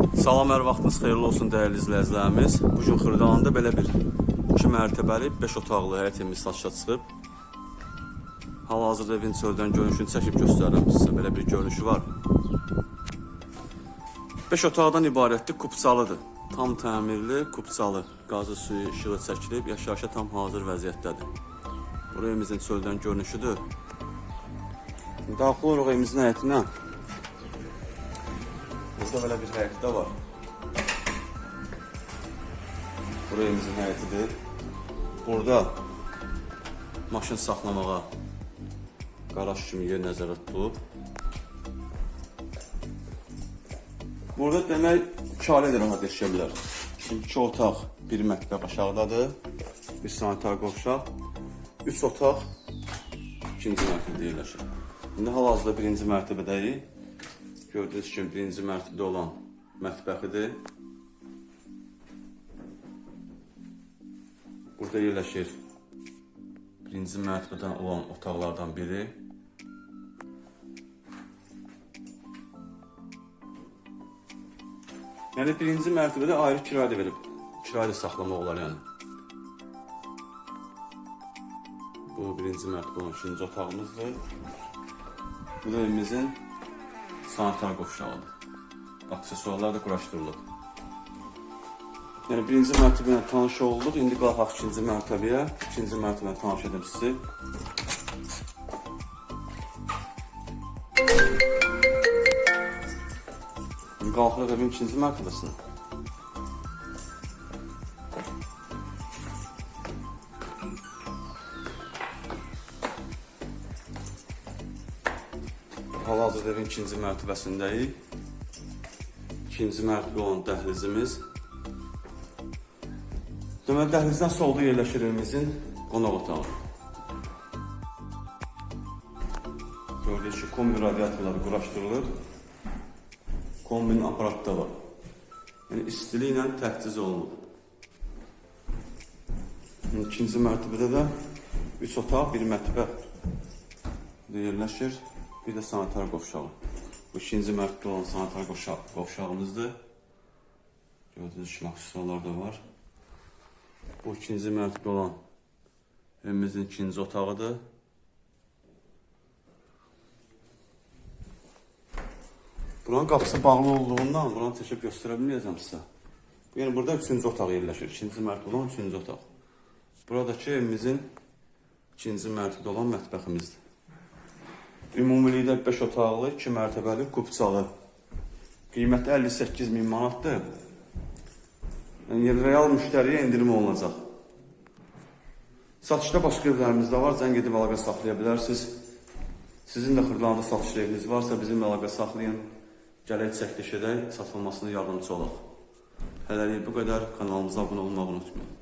Salam, hər vaxtınız xeyirli olsun dəyərli izləyicilərimiz. Bu gün Xırdalanda belə bir 2 mərtəbəli 5 otaqlı həyət evimiz satışa çıxıb. Hal-hazırda evin çöldən görünüşünü çəkib göstərirəm sizə. Belə bir görünüşü var. 5 otaqdan ibarətdir, kupçalıdır. Tam təmirli, kupçalı. Qazı suyu, işığı çəkilib, yaşayışa tam hazır vəziyyətdədir. Bu evimizin çöldən görünüşüdür. Daxil oluruq evimizin həyətinə. Burada böyle bir həyət də var. Burası evimizin həyətidir. Burada maşın saxlamağa qaraj kimi yer nəzərdə tutulub. Burada demək ailə də rahat yaşaya bilər. İki otaq, bir mətbəx aşağıdadır. Bir sanitar qovşaq. Üç otaq ikinci mərtəbədə yerləşir. İndi hal-hazırda birinci mərtəbədəyik. Gördüyünüz kimi birinci mərtəbədə olan mətbəxidir. Burada yerləşir birinci mərtəbədən olan otaqlardan biri. Yəni birinci mərtəbədə ayrı kirayə verib, kirayə saxlamaq olar yəni. Bu birinci mərtəbə olan ikinci otağımızdır. Bu da evimizin sanitar qovşağıdır. Aksesuarlar da quraşdırılıb. Yəni birinci mərtəbə ilə tanış olduq. İndi qalxaq ikinci mərtəbəyə. İkinci mərtəbəni tanış edim sizi. Qalxırıq evin ikinci mərtəbəsinə. Hal-hazırda evin ikinci mərtəbəsindəyik. İkinci mərtəbə olan dəhlizimiz. Deməli, dəhlizdən solda yerləşir evimizin qonaq otağı. Gördüyünüz kimi kombi radiatorları quraşdırılır. Kombinin aparatı da var. Yəni istiliklə təchiz olunub. Yəni, İkinci mərtəbədə də 3 otaq, bir mətbəx yerləşir. Bir də sanitar qovşağı. Bu ikinci mərtəbə olan sanitar qovşağımızdır. Gördüyünüz kimi aksesuarlar da var. Bu ikinci mərtəbə olan evimizin ikinci otağıdır. Buranın qapısı bağlı olduğundan buranı çəkib göstərə bilməyəcəm sizə. Burada üçüncü otaq yerləşir. İkinci mərtəbə olan üçüncü otaq. Buradakı evimizin ikinci mərtəbədə olan mətbəximizdir. Ümumilikdə 5 otaqlı, 2 mərtəbəli, kupçalı. Qiyməti 58 min manatdır. Yəni real müştəriyə endirim olunacaq. Satışda başqa evlərimiz də var. Zəng edib əlaqə saxlaya bilərsiniz. Sizin də Xırdalanda satış eviniz varsa bizimlə əlaqə saxlayın. Gələk çəkiliş edək, satılmasına yardımcı olaq. Hələlik bu qədər. Kanalımıza abunə olmağı unutmayın.